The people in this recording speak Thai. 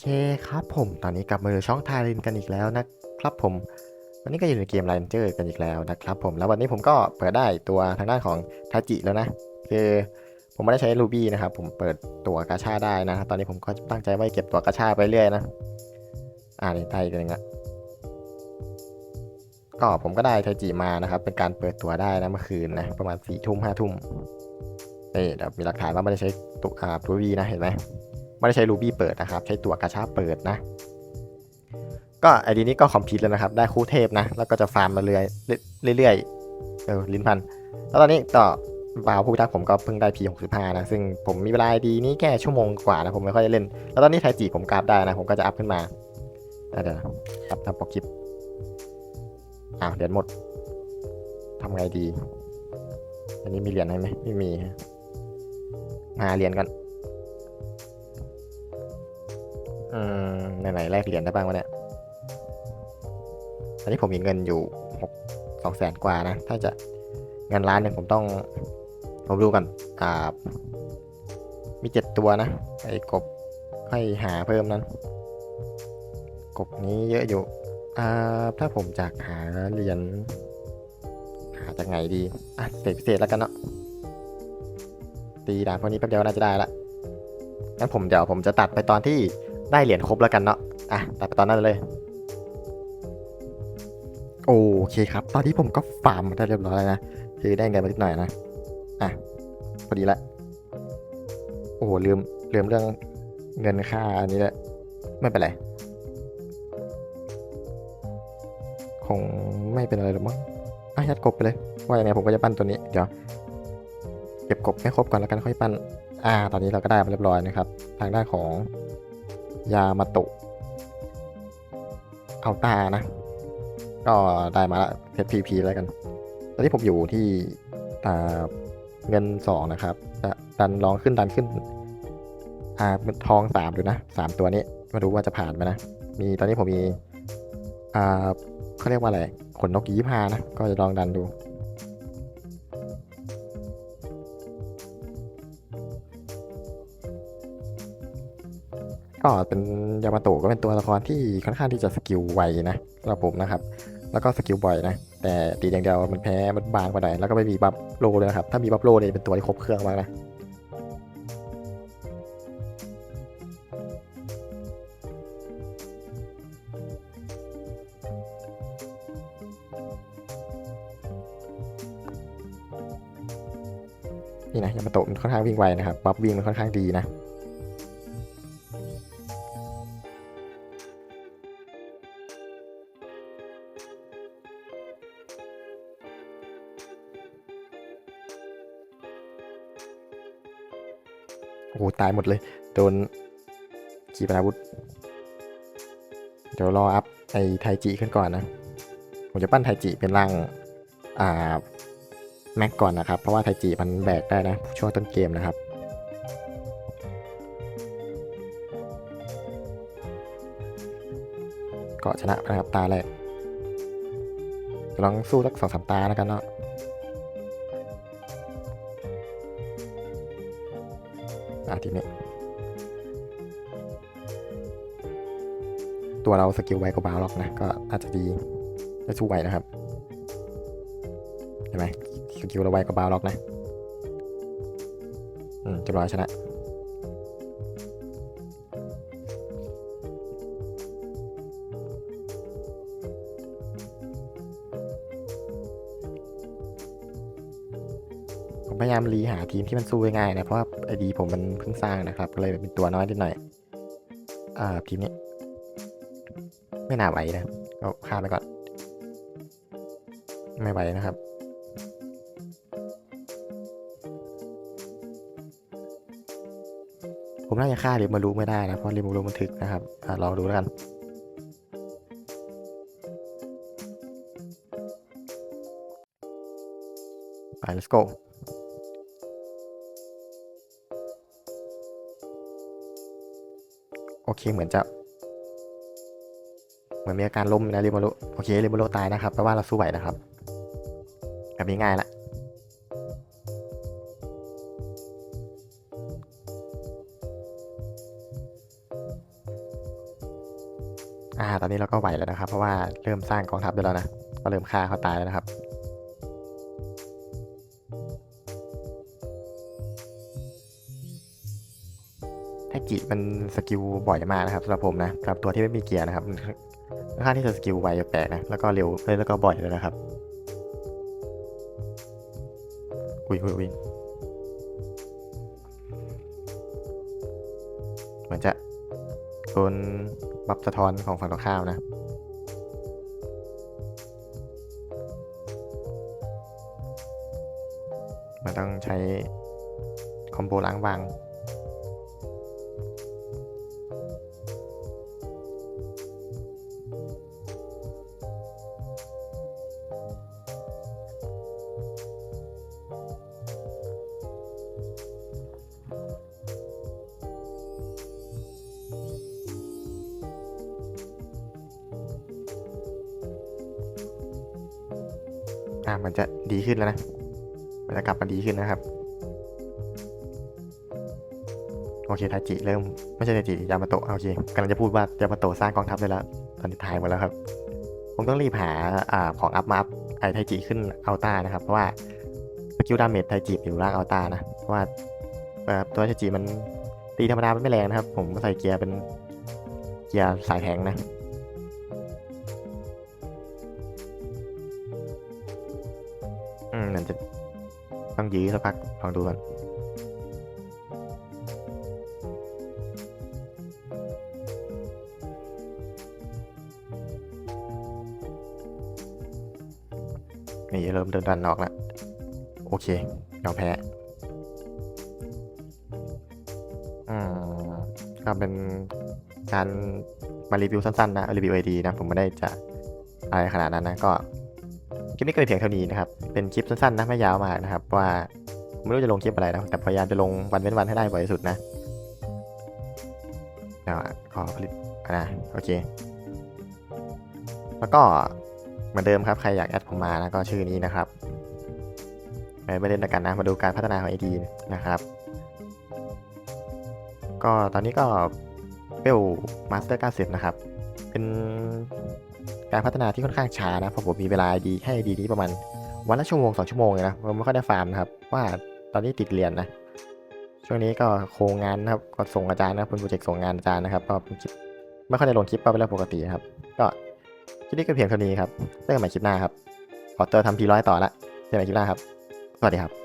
เคครับผมตอนนี้กลับมาอยู่ช่องทารินกันอีกแล้วนะครับผม วันนี้ก็อยู่ในเกม r รนเจอร์กันอีกแล้วนะครับผมแล้ววันนี้ผมก็เปิดได้ตัวทางด้านของทาจิแล้วนะ คือผมไม่ได้ใช้รูบี้นะครับผมเปิดตัวกาชาได้นะ ตอนนี้ผมก็ตั้งใจไว่าจะเก็บตัวกาชาไปเรื่อยนะอ่านี่ไทยกันละก็ผมก็ได้ไทจิมานะครับ เป็นการเปิดตัวได้นะเมื่อคืนนะประมาณสี่ทุ่มห้าทุ่มนี่เดี๋ยวมีหลักฐานว่าไม่ได้ใช้ตัวอ่ารูบี้นะเห็นไหม ไม่ได้ใช้ Ruby เปิดนะครับ ใช้ตัวกาชาเปิดนะ ก็ไอดีนี้ก็คอมพิวต์แล้วนะครับ ได้คู่เทพนะ แล้วก็จะฟาร์มมาเรื่อยเรื่อยเออลิ้นพัน แล้วตอนนี้ต่อบาวผู้พิทักษ์ผมก็เพิ่งได้ P65 นะ ซึ่งผมมีเวลาดีนี้แค่ชั่วโมงกว่านะ ผมไม่ค่อยได้เล่น แล้วตอนนี้ไทจีผมกราฟได้นะ ผมก็จะอัพขึ้นมา เดี๋ยวนะครับทำปกคลิป อ้าวเหรียญหมดทำไงดี อันนี้มีเหรียญให้ไหมไม่มีมาหาเหรียญกัน อืมไหนๆแลกเหรียญได้บ้างวะเนี่ยตอนนี้ผมมีเงินอยู่หกสองแสนกว่านะ ถ้าจะเงินล้านหนึ่งผมต้อง ผมดูกันอ่า มีเจ็ดตัวนะ ไอ้กบให้หาเพิ่มนั้น กบนี้เยอะอยู่ อ่า ถ้าผมจากหาเหรียญหาจากไหนดี อะเศษพิเศษแล้วกันเนาะ ตีด่าบพวกนี้แป๊บเดียวน่าจะได้ละงั้นผมเดี๋ยวผมจะตัดไปตอนที่ ได้เหรียญครบแล้วกันเนาะอะตัดไปตอนนั้นเลย โอเคครับ ตอนนี้ผมก็ฟาร์มได้เรียบร้อยแล้วนะ คือได้เงินมานิดหน่อยนะ อะ พอดีละ โอ้โหลืมลืมเรื่องเงินค่าอันนี้ละไม่เป็นไร คงไม่เป็นอะไรหรอกมั้งอะยัดกบไปเลย ว่าอยังไงผมก็จะปั้นตัวนี้ เดี๋ยว เก็บกบให้ครบก่อนแล้วกันค่อยปั้น อ่า ตอนนี้เราก็ได้มาเรียบร้อยนะครับ ทางด้านของ ยามาตุเอาตานะ ก็ได้มาละเพชรพีพีแล้วกัน ตอนนี้ผมอยู่ที่อ่าเงินสองนะครับจะดันลองขึ้นดันขึ้น อ่าเป็นทองสามดูนะสามตัวนี้มาดูว่าจะผ่านไหมนะ มีตอนนี้ผมมี อ่าเขาเรียกว่าอะไรขนนกยี่ห้านะ ก็จะลองดันดู ก็เป็นยามาโตะก็เป็นตัวละครที่ค่อนข้างที่จะสกิลไวนะสำหรับผมนะครับ แล้วก็สกิลบ่อยนะ แต่ตีอย่างเดียวมันแพ้มันบางไปหน่อยแล้วก็ไม่มีบัฟโลเลยนะครับ ถ้ามีบัฟโลเนี่ยเป็นตัวที่ครบเครื่องมากนะนี่นะยามาโตะมันค่อนข้างวิ่งไวนะครับบัฟวิ่งมันค่อนข้างดีนะ หตายหมดเลย โดนขีปนาวุธ เดี๋ยวรออัพไอไทจิขึ้นก่อนนะ ผมจะปั้นไทจิเป็นร่าง อ่า แม็กก่อนนะครับ เพราะว่าไทจิมันแบกได้นะ ช่วงต้นเกมนะครับก็ชนะนะครับตาแรกจะลองสู้สักสองสามตาแล้วกันเนาะ ทีนี้ ตัวเราสกิลไวกว่าบาล็อกนะ ก็อาจจะดีจะสู้ไหวนะครับเห็นไหมสกิลเราไวกว่าบาล็อกนะ อืมเรียบร้อชนะายามรีหาทีมที่มันสู้ง่ายนะ เพราะว่าไอดีผมมันเพิ่งสร้างนะครับ ก็เลยเป็นตัวน้อยนิดหน่อยอ่าทีมนี้ ไม่น่าไหวนะก็ข้ามไปก่อน ไม่ไหวนะครับผมน่าจะฆ่าเรมารูไม่ได้นะ เพราะเรมารูมันถึกนะครับอลองดูแล้วกัน ไป let's go โอเคเหมือนจะ เหมือนมีอาการล้มนะเรโมโรโอเคเรโมโรตายนะครับแปลว่าเราสู้ไหวนะครับแบบนี้ง่ายละอ่าตอนนี้เราก็ไหวแล้วนะครับ เพราะว่าเริ่มสร้างกองทัพได้แล้วนะก็เริ่มฆ่าเขาตายแล้วนะครับ ไทจิมันสกิลบ่อยมากนะครับสำหรับผมนะสำหรับตัวที่ไม่มีเกียร์นะครับค่อนข้างที่จะสกิลไวแปลกนะแล้วก็เร็วเอ้ยแล้วก็บ่อยเลยนะครับอุ้ยอุ้ยอุ้ยเหมือนจะโดนบัฟสะท้อนของฝั่งตรงข้ามนะมันต้องใช้คอมโบล้างบาง อ่ามันจะดีขึ้นแล้วนะ มันจะกลับมาดีขึ้นนะครับ โอเคทาจิเริ่มไม่ใช่ทาจิยามาโตะโอเคกำลังจะพูดว่ายามาโตะสร้างกองทัพได้แล้ว ตอนนี้ถ่ายหมดแล้วครับผมต้องรีบหาอ่าของอัพมาอัพไอไทจิขึ้นอัลต้านะครับเพราะว่าสกิลดาเมจไทจิอยู่ล่างอัลต้านะเพราะว่าตัวไทจิมันตีธรรมดาไม่แรงนะครับ ผมใส่เกียร์เป็นเกียร์สายแทงนะ ยื้อสักพักลองดูกันนี่เริ่มเดินดันออกแล้วโอเคยอมแพ้อืมก็เป็นการมารีวิวสั้นๆนะรีวิวไอดีนะ ผมไม่ได้จะอะไรขนาดนั้นนะก็ คลิปนี้ก็เป็นเพียงเท่านี้นะครับ เป็นคลิปสั้นๆนะไม่ยาวมากนะครับ ว่าไม่รู้จะลงคลิปอะไรนะแต่พยายามจะลงวันเว้นวันให้ได้บ่อยที่สุดนะก็ขอผลิตนะโอเค แล้วก็เหมือนเดิมครับใครอยากแอดผมมานะก็ชื่อนี้นะครับไปไปเล่นด้วยกันนะมาดูการพัฒนาของ ID นะครับ ก็ตอนนี้ก็เปลมาสเตอร์90นะครับ การพัฒนาที่ค่อนข้างช้านะเพราะผมมีเวลาดีให้ดีนี้ประมาณวันละชั่วโมงสองชั่วโมงเลยนะผมไม่ค่อยได้ฟาร์มนะครับว่าตอนนี้ติดเรียนนะ ช่วงนี้ก็โครงงานนะครับก็ส่งอาจารย์นะครับเป็นโปรเจกต์ส่งงานอาจารย์นะครับก็ไม่ค่อยได้ลงคลิปก็เป็นเรื่องปกตินะครับ ก็คลิปนี้ก็เพียงเท่านี้ครับเจอกันใหม่คลิปหน้าครับขอตัวทำทีร้อยต่อละเจอกันใหม่คลิปหน้าครับ สวัสดีครับ